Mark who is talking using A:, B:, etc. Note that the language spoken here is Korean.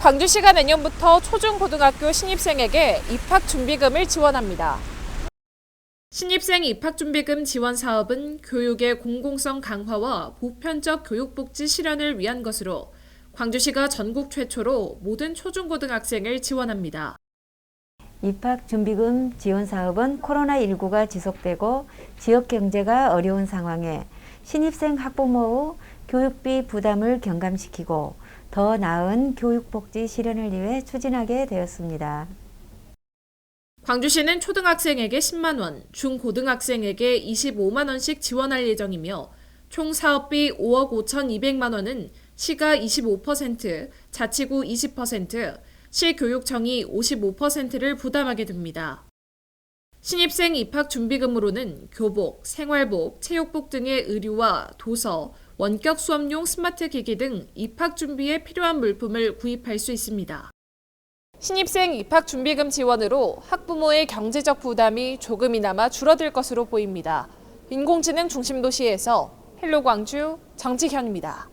A: 광주시가 내년부터 초중고등학교 신입생에게 입학 준비금을 지원합니다. 신입생 입학준비금 지원 사업은 교육의 공공성 강화와 보편적 교육복지 실현을 위한 것으로 광주시가 전국 최초로 모든 초중고등학생을 지원합니다.
B: 입학준비금 지원 사업은 코로나19가 지속되고 지역 경제가 어려운 상황에 신입생 학부모의 교육비 부담을 경감시키고 더 나은 교육복지 실현을 위해 추진하게 되었습니다.
A: 광주시는 초등학생에게 10만 원, 중고등학생에게 25만 원씩 지원할 예정이며 총 사업비 5억 5,200만 원은 시가 25%, 자치구 20%, 시교육청이 55%를 부담하게 됩니다. 신입생 입학 준비금으로는 교복, 생활복, 체육복 등의 의류와 도서, 원격 수업용 스마트 기기 등 입학 준비에 필요한 물품을 구입할 수 있습니다. 신입생 입학 준비금 지원으로 학부모의 경제적 부담이 조금이나마 줄어들 것으로 보입니다. 인공지능 중심 도시에서 헬로 광주 정지현입니다.